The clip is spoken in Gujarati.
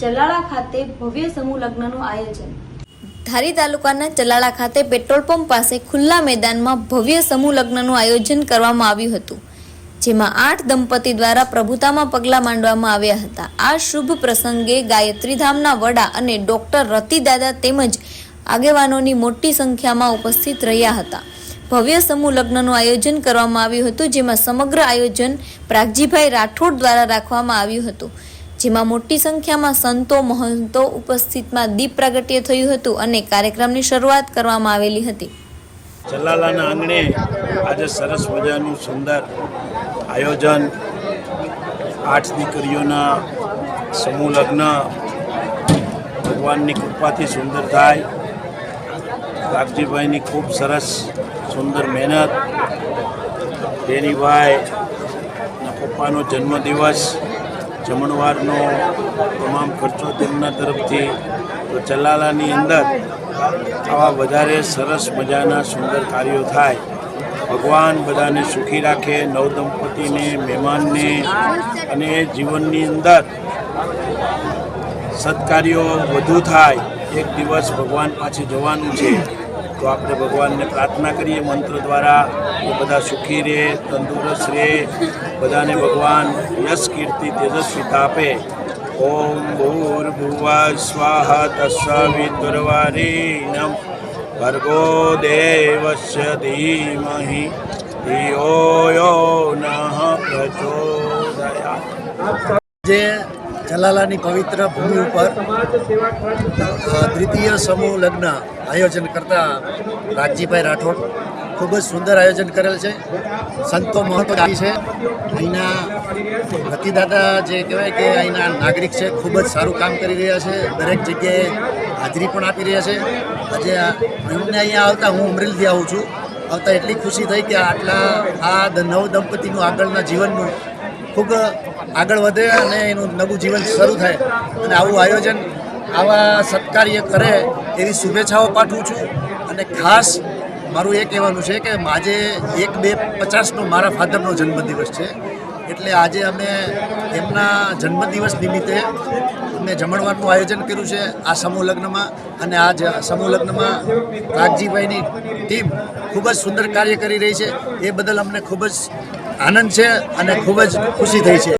ચલાળા ખાતે ભવ્ય સમૂહ લગ્નનું આયોજન. ધારી તાલુકાના ચલાળા ખાતે પેટ્રોલ પંપ પાસે ખુલ્લા મેદાનમાં ભવ્ય સમૂહ લગ્નનું આયોજન કરવામાં આવ્યું હતું, જેમાં આઠ દંપતી દ્વારા પ્રભુતામાં પગલાં માંડવામાં આવ્યા હતા. આ શુભ પ્રસંગે ગાયત્રીધામના વડા અને ડોક્ટર રતિદાદા તેમજ આગેવાનોની મોટી સંખ્યામાં ઉપસ્થિત રહ્યા હતા. ભવ્ય સમૂહ લગ્નનું આયોજન કરવામાં આવ્યું હતું, જેમાં સમગ્ર આયોજન પ્રાગજીભાઈ રાઠોડ દ્વારા રાખવામાં આવ્યું હતું. જેમાં મોટી સંખ્યામાં સંતો, મહંતો ઉપસ્થિતમાં દીપ પ્રાગટ્ય થયું હતું અને કાર્યક્રમની શરૂઆત કરવામાં આવેલી હતી. ચલાલાના આંગણે આજે સરસ મજાનું સુંદર આયોજન આઠ દીકરીઓના સમૂહ લગ્ન ભગવાનની કૃપાથી સુંદર થાય. રાગજીભાઈની ખૂબ સરસ સુંદર મહેનત. તેનીભાઈના પપ્પાનો જન્મદિવસ. જમણવારનો તમામ ખર્ચો તેમના તરફથી તો ચલાલાની અંદર આવા વધારે સરસ મજાના સુંદર કાર્યો થાય. ભગવાન બધાને સુખી રાખે, નવદંપતિને, મહેમાનને અને જીવનની અંદર સત્કાર્યો વધુ થાય. એક દિવસ ભગવાન પાસે જવાનું છે. તો આપણે ભગવાનને પ્રાર્થના કરીએ, મંત્ર દ્વારા કે બધા સુખી રહે, તંદુરસ્ત રહે. બધાને ભગવાન યશ, કીર્તિ તેજસ્વીતા આપે ઓમ ભૂર્ભુવા સ્વાહા તસ્સવિતુર્વરેણ્યં ભર્ગો દેવસ્ય ધીમહિ. ધિયો યો નઃ પ્રચોદયાત જે જલાલાની પવિત્ર ભૂમિ ઉપર દ્વિતીય સમૂહ લગ્ન આયોજન કરતા રાજજીભાઈ રાઠોડ ખૂબ જ સુંદર આયોજન કરેલ છે. સંતો મહત્વ છે. અહીંના રતિદાદા જે કહેવાય કે અહીંના નાગરિક છે, ખૂબ જ સારું કામ કરી રહ્યા છે. દરેક જગ્યાએ હાજરી પણ આપી રહ્યા છે. આજે અમને અહીંયા આવતા હું અમરેલીથી આવું છું. આવતા એટલી ખુશી થઈ કે આટલા આ નવ દંપતીનું આગળના જીવનનું ખૂબ આગળ વધે અને એનું નવું જીવન શરૂ થાય. અને આવું આયોજન આવા સત્કાર્ય કરે એવી શુભેચ્છાઓ પાઠવું છું. અને ખાસ મારું એ કહેવાનું છે કે આજે એક બે પચાસનો મારા ફાધરનો જન્મદિવસ છે. એટલે આજે અમે એમના જન્મદિવસ નિમિત્તે અમે જમણવારનું આયોજન કર્યું છે આ સમૂહ લગ્નમાં. અને આ સમૂહ લગ્નમાં રાગજીભાઈની ટીમ ખૂબ જ સુંદર કાર્ય કરી રહી છે. એ બદલ અમને ખૂબ જ આનંદ છે અને ખૂબ જ ખુશી થઈ છે.